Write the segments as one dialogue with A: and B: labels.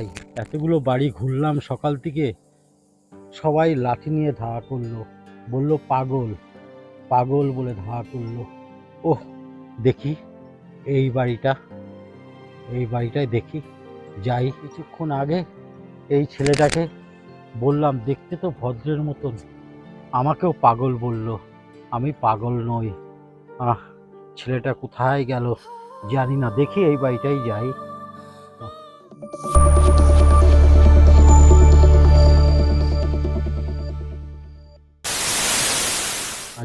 A: খাই এতগুলো বাড়ি ঘুরলাম সকাল থেকে। সবাই লাঠি নিয়ে ধাওয়া করল। বলল, পাগল। পাগল বলে ধাওয়া করল। ওহ, দেখি এই বাড়িটা। এই বাড়িটায় দেখি। যাই কিছুক্ষণ আগে এই ছেলেটাকে বললাম, দেখতে তো ভদ্রের মতন। আমাকেও পাগল বলল, আমি পাগল নই। আহ, ছেলেটা কোথায় গেল? জানি না, দেখি এই বাড়িটাই যাই।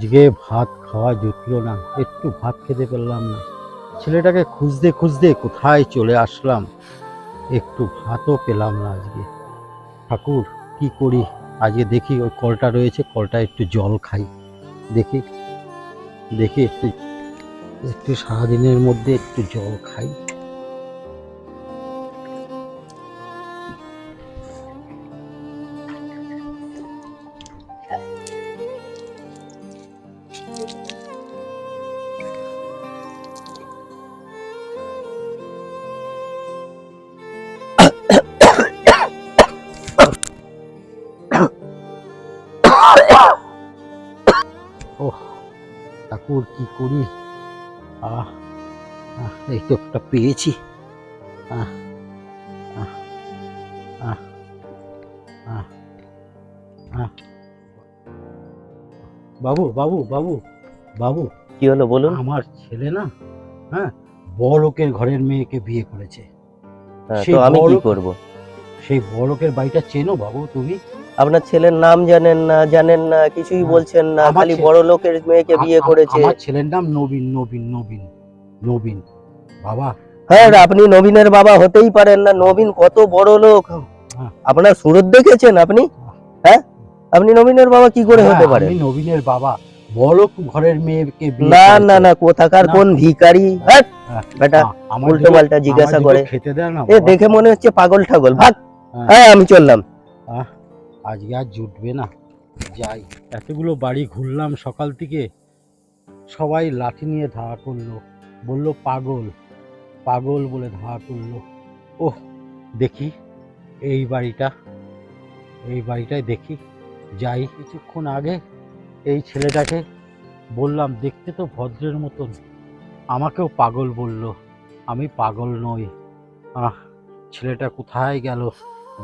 A: আজকে ভাত খাওয়া জুটলো না, একটু ভাত খেতে পারলাম না। ছেলেটাকে খুঁজতে খুঁজতে কোথায় চলে আসলাম, একটু ভাতও পেলাম না আজকে। ঠাকুর, কি করি? আজকে দেখি ওই কলটা রয়েছে, কলটা একটু জল খাই। দেখি দেখি একটু একটু সারাদিনের মধ্যে একটু জল খাই। ওহ ঠাকুর কি করি? আহ এই তো একটা পেয়েছি। আহ, আহ, আহ, আহ, আহ। বাবু বাবু বাবু বাবু
B: কি হলো বলুন?
A: আমার ছেলে না হ্যাঁ বড় লোকের ঘরের মেয়েকে বিয়ে করেছে।
B: হ্যাঁ, আমি কি করব?
A: সেই বড় লোকের বাড়িটা চেনো বাবু তুমি?
B: আপনার ছেলের নাম জানেন না জানেন না কিছুই
A: হ্যাঁ,
B: বলছেন না খালি বড় লোকের মেয়েকে বিয়ে করেছে।
A: আমার ছেলের নাম নবীন নবীন নবীন নবীন। বাবা।
B: হ্যাঁ আপনি নবীনের বাবা হতেই পারেন না নবীন কত বড় লোক।
A: হ্যাঁ।
B: আপনার সুরত দেখেছেন আপনি? হ্যাঁ? আপনি নবীনের বাবা কি করে
A: হ্যাঁ,
B: হতে
A: পারে নবীনের বাবা। বড় ঘরের মেয়েকে বিয়ে
B: না না না কোথাকার। কোন ভিখারি? হ্যাঁ
A: হ্যাঁ,
B: বেটা উল্টো পাল্টা জিজ্ঞাসা করে।
A: খেতে দেয় না
B: এ দেখে মনে হচ্ছে পাগল ঠাগল। ভাগ।
A: হ্যাঁ।
B: হ্যাঁ আমি চললাম।
A: আজকে আর জুটবে না। যাই, এতগুলো বাড়ি ঘুরলাম সকাল থেকে। সবাই লাঠি নিয়ে ধাওয়া করল। বলল, পাগল পাগল বলে ধাওয়া করল। ওহ, দেখি, এই বাড়িটা, এই বাড়িটায় দেখি। যাই, কিছুক্ষণ আগে এই ছেলেটাকে বললাম, দেখতে তো ভদ্রের মতন। আমাকেও পাগল বলল, আমি পাগল নই। আহ, ছেলেটা কোথায় গেল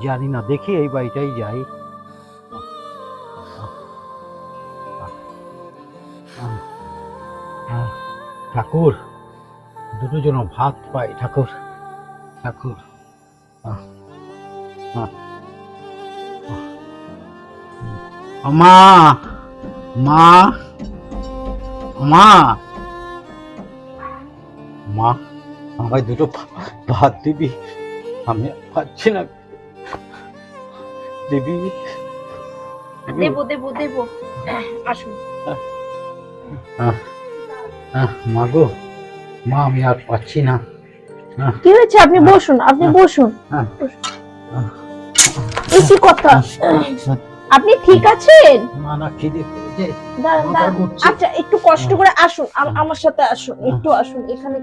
A: জানি না। দেখি এই বাড়িটাই যাই। ঠাকুর দুটো যেন ভাত পাই ঠাকুর। ঠাকুর। মা মা মা। মা আমায় দুটো ভাত দিবি? আমি পাচ্ছি না। দিবি? দিবি?
C: দেবো দেবো। দেবো আসুন।
A: আহ, মা গো মা আমি আর পাচ্ছি না।
C: কি হয়েছে? আপনি বসুন আপনি বসুন। কি কথা। আপনি ঠিক আছেন?
A: না খিদে।
C: আচ্ছা একটু কষ্ট করে আসুন আমার সাথে আসুন একটু আসুন এখানে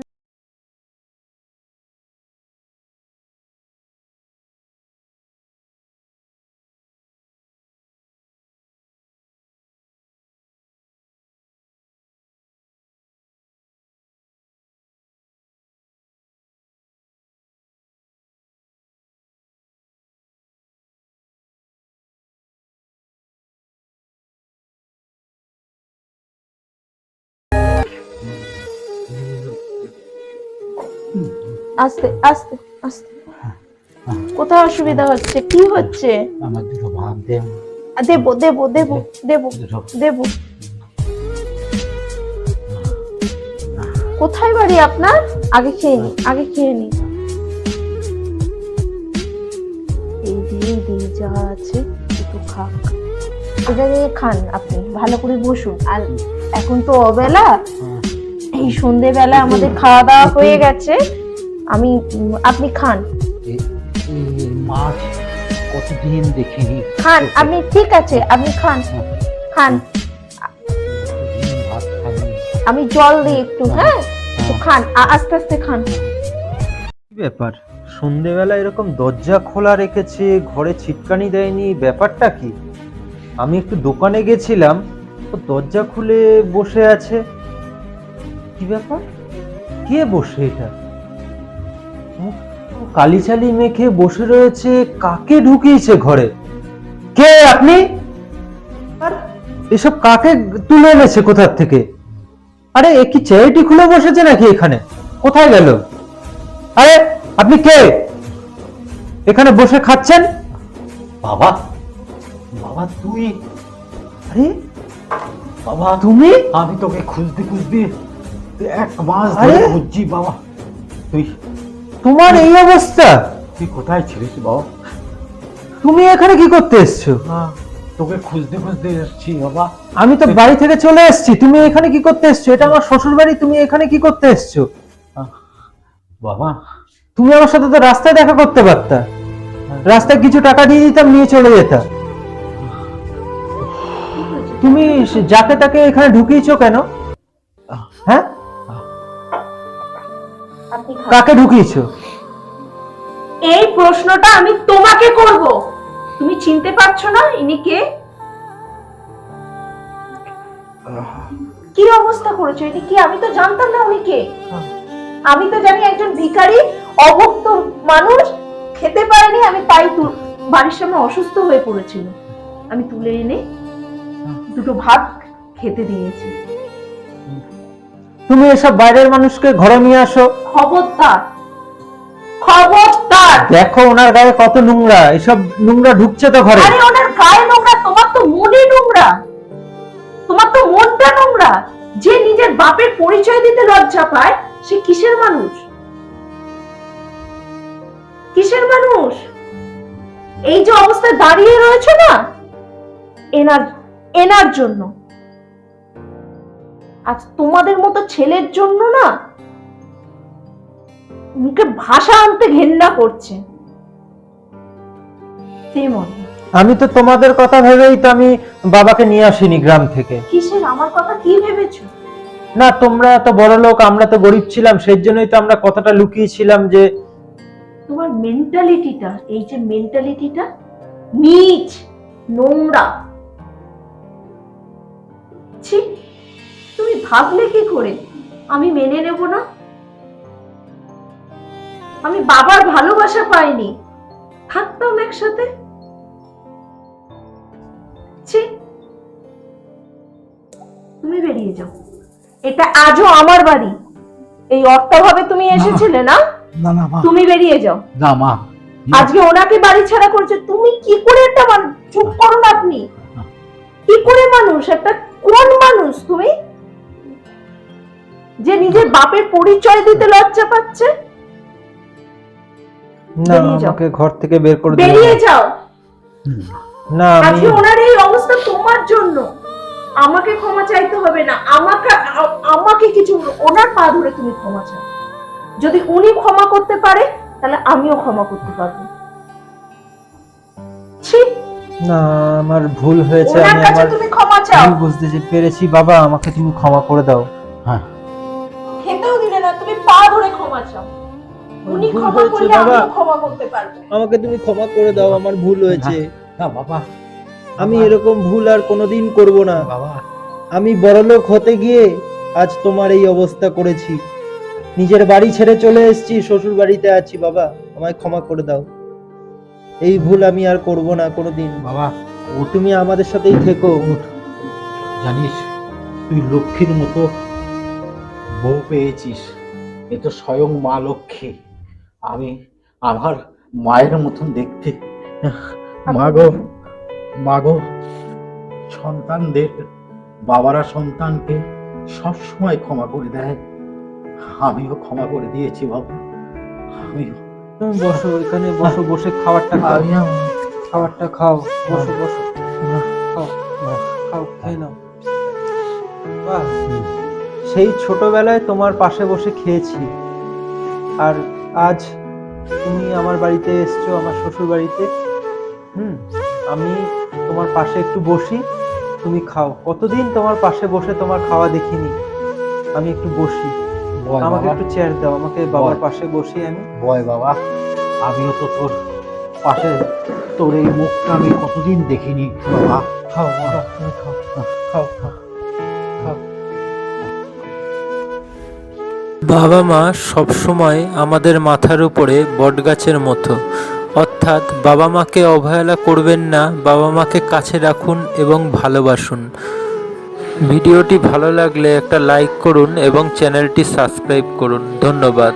C: আস্তে আস্তে আস্তে। কোথায় অসুবিধা হচ্ছে? কি হচ্ছে?
A: আমার দুটো ভাত
C: দেবো দেবো দেবো দেবো
A: দুটো
C: দেবো। কোথায় বাড়ি আপনার? আগে খেয়ে নি আগে খেয়ে নি। এই দিয়ে দিয়ে যা আছে একটু খাক। এটা দিয়ে খান আপনি ভালো করে বসুন। আর এখন তো অবেলা
A: হ্যাঁ,
C: এই সন্ধেবেলা আমাদের খাওয়া দাওয়া হয়ে গেছে। আমি আপনি খান।
A: মাছ কতদিন দেখিনি।
C: খান আপনি ঠিক আছে আপনি খান। খান। আমি জল দিই একটু হ্যাঁ। একটু খান আস্তে আস্তে খান।
A: কি ব্যাপার?
D: সন্ধেবেলা এরকম দরজা খোলা রেখেছে ঘরে ছিটকানি দেয়নি ব্যাপারটা কি? আমি একটু দোকানে গেছিলাম ও দরজা খুলে বসে আছে। কি ব্যাপার? কে বসে এটা? মুখ তো কালি চালি মেখে বসে রয়েছে কাকে ঢুকিয়েছে ঘরে? কে আপনি? আর এসব কাকে তুলে এনেছে কোথার থেকে? আরে এ কি চ্যারিটি খুলে বসেছে নাকি এখানে? কোথায় গেল? আরে আপনি কে? এখানে বসে খাচ্ছেন?
A: বাবা বাবা তুই।
D: আরে
A: বাবা
D: তুমি?
A: আমি তোকে খুঁজতে খুঁজতে এক মাস? ধরে খুঁজছি বাবা। তুই
D: তোমার এই অবস্থা?
A: তুই কোথায় ছিলিস বাবা?
D: তুমি এখানে কি করতে এসছো?
A: তোকে খুঁজতে খুঁজতে এসেছি বাবা।
D: আমি তো বাড়ি থেকে চলে এসেছি তুমি এখানে কি করতে এসছো? এটা আমার শ্বশুর বাড়ি তুমি এখানে কি করতে এসছো?
A: বাবা।
D: তুমি আমার সাথে তো রাস্তায় দেখা করতে পারতা। রাস্তায় কিছু টাকা দিয়ে দিতাম নিয়ে চলে যেতাম তুমি যাকে তাকে এখানে ঢুকিয়েছো কেন? হ্যাঁ। কাকে ঢুকিয়েছো?
C: এই প্রশ্নটা আমি তোমাকে করব। তুমি চিনতে পারছ না ইনি কে? কি অবস্থা করেছ ইনি কি? আমি তো জানতাম না উনি কে। আমি তো জানি একজন ভিখারি, অভুক্ত মানুষ, খেতে পারেনি, আমি তাই বাড়ির সামনে অসুস্থ হয়ে পড়েছিল। আমি তুলে এনে দুটো ভাত খেতে দিয়েছি।
D: তুমি এসব বাইরের মানুষকে ঘরে নিয়ে আসো।
C: খবরদার। খবরদার।
D: দেখো ওনার গায়ে কত নোংরা এসব নোংরা ঢুকছে তো ঘরে।
C: আরে ওনার গায়ে নোংরা তোমার তো মনে নোংরা। তোমার তো মনটা নোংরা। যে নিজের বাপের পরিচয় দিতে লজ্জা পায় সে কিসের মানুষ? কিসের মানুষ? এই যে অবস্থায় দাঁড়িয়ে রয়েছে না এনার এনার জন্য। আজ তোমাদের মতো ছেলের জন্য না মুখে ভাষা আনতে ঘেন্না করছে।
D: আমি তো তোমাদের কথা ভেবেই তো আমি বাবাকে নিয়ে আসিনি গ্রাম থেকে।
C: কিসের? আমার কথা কি ভেবেছো?
D: না তোমরা তো বড় লোক আমরা তো গরিব ছিলাম সেই জন্যই তো আমরা কথাটা লুকিয়েছিলাম যে
C: তোমার মেন্টালিটিটা এই যে মেন্টালিটিটা নিচ নোংরা। ছি ভাবলে কি করে? আমি মেনে নেব না। আমি বাবার ভালোবাসা পাইনি। থাকতাম একসাথে। তুমি বেরিয়ে যাও। এটা আজও আমার বাড়ি। এই অর্থভাবে তুমি এসেছিলে না?
A: না না
C: তুমি বেরিয়ে যাও।
A: না মা।
C: আজকে ওনাকে বাড়ি ছাড়া করছে। তুমি কি করে একটা চুপ করুন আপনি কি করে মানুষ? একটা কোন মানুষ তুমি? যে নিজের বাপের পরিচয় দিতে লজ্জা পাচ্ছে?
D: না আমাকে ঘর থেকে বের করে
C: বেরিয়ে যাও।
D: না আমি
C: আজকে ওনার এই অবস্থা তোমার জন্য। আমাকে ক্ষমা চাইতে হবে না। আমাকে আমাকে কিছু ওনার পা ধরে তুমি ক্ষমা চাও। যদি উনি ক্ষমা করতে পারে তাহলে আমিও ক্ষমা করতে পারব। ছি।
D: না আমার ভুল হয়েছে আমি আমার
C: তুমি ক্ষমা চাও।
D: বুঝতে যে পেরেছি বাবা আমাকে তুমি ক্ষমা করে দাও।
A: হ্যাঁ।
C: তুমি পা ধরে ক্ষমা চাও। উনি ক্ষমা করলে। আমিও ক্ষমা করতে পারব।
D: আমাকে তুমি ক্ষমা করে দাও আমার ভুল হয়েছে।
A: না বাবা।
D: আমি এরকম ভুল আর কোনোদিন করব না।
A: বাবা।
D: আমি বড়লোক হতে গিয়ে আজ তোমার এই অবস্থা করেছি। নিজের বাড়ি ছেড়ে চলে এসেছি শ্বশুর বাড়িতে আছি বাবা। আমায় ক্ষমা করে দাও। এই ভুল আমি আর করব না কোনোদিন।
A: বাবা।
D: ও তুমি আমাদের সাথেই থেকো।
A: জানিস তুই লক্ষ্মীর মতো বউ পেয়েছিস। এ তো স্বয়ং মা লক্ষ্মী। আমি আমার মায়ের মতন দেখতে। মাগো মাগো সন্তানদের বাবারা সন্তানকে সবসময় ক্ষমা করে দেয়। আমিও ক্ষমা করে দিয়েছি বাবা। আমিও।
D: বসো এখানে বসো বসে খাবারটা খাও। খাবারটা খাও। বসো বসো। খাও খাও খেয়ে নাও। সেই ছোটবেলায় তোমার পাশে বসে খেয়েছি। আর আজ তুমি আমার বাড়িতে এসছো আমার শ্বশুর বাড়িতে হুম আমি তোমার পাশে একটু বসি তুমি খাও। কতদিন তোমার পাশে বসে তোমার খাওয়া দেখিনি আমি একটু বসি। আমাকে একটু চেয়ার দাও আমাকে বাবার পাশে বসি আমি।
A: বয় বাবা আমিও তো তোর পাশে তোর এই মুখটা আমি কতদিন দেখিনি খাও খাও খাও। খাও খাও।
E: বাবা মা সবসময় আমাদের মাথার উপরে বটগাছের মতো। অর্থাৎ বাবা মাকে অবহেলা করবেন না, বাবা মাকে কাছে রাখুন এবং ভালোবাসুন। ভিডিওটি ভালো লাগলে একটা লাইক করুন এবং চ্যানেলটি সাবস্ক্রাইব করুন। ধন্যবাদ।